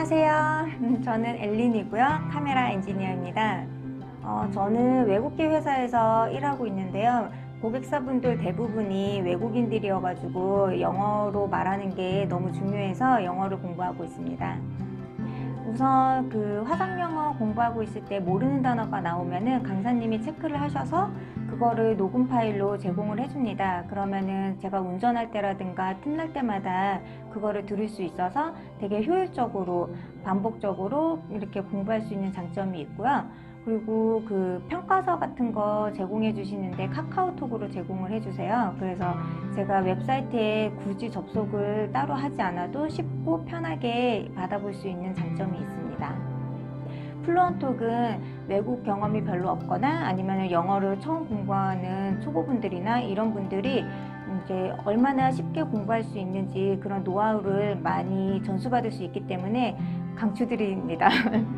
안녕하세요. 저는 엘린이고요. 카메라 엔지니어입니다. 어, 저는 외국계 회사에서 일하고 있는데요. 고객사분들 대부분이 외국인들이어가지고 영어로 말하는 게 너무 중요해서 영어를 공부하고 있습니다. 우선 그 화상 영어 공부하고 있을 때 모르는 단어가 나오면은 강사님이 체크를 하셔서 그거를 녹음 파일로 제공을 해줍니다. 그러면은 제가 운전할 때라든가 틈날 때마다 그거를 들을 수 있어서 되게 효율적으로 반복적으로 이렇게 공부할 수 있는 장점이 있고요. 그리고 그 평가서 같은 거 제공해 주시는데 카카오톡으로 제공을 해 주세요. 그래서 제가 웹사이트에 굳이 접속을 따로 하지 않아도 쉽고 편하게 받아볼 수 있는 장점이 있습니다. 플루언톡은 외국 경험이 별로 없거나 아니면 영어를 처음 공부하는 초보분들이나 이런 분들이 이제 얼마나 쉽게 공부할 수 있는지 그런 노하우를 많이 전수받을 수 있기 때문에 강추드립니다.